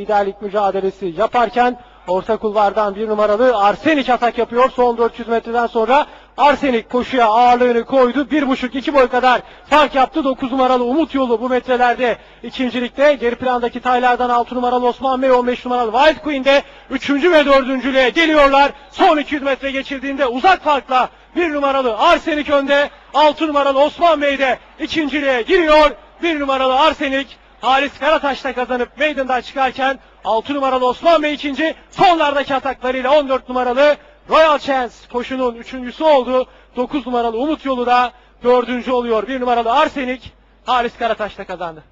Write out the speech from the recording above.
liderlik mücadelesi yaparken orta kulvardan bir numaralı Arsenik atak yapıyor. Son 400 metreden sonra Arsenik koşuya ağırlığını koydu. Bir buçuk iki boy kadar fark yaptı. 9 numaralı Umut Yolu bu metrelerde ikincilikte. Geri plandaki Taylar'dan 6 numaralı Osman Bey 15 numaralı Wild Queen'de 3. ve 4. geliyorlar. Son 200 metre geçildiğinde uzak farkla bir numaralı Arsenik önde. 6 numaralı Osman Bey de ikinciliğe giriyor. Bir numaralı Arsenik Halis Karataş'ta kazanıp meydandan çıkarken 6 numaralı Osman Bey ikinci sonlardaki ataklarıyla 14 numaralı Royal Chance koşunun üçüncüsü oldu. 9 numaralı Umut Yolu da dördüncü oluyor. Bir numaralı Arsenik Halis Karataş'ta kazandı.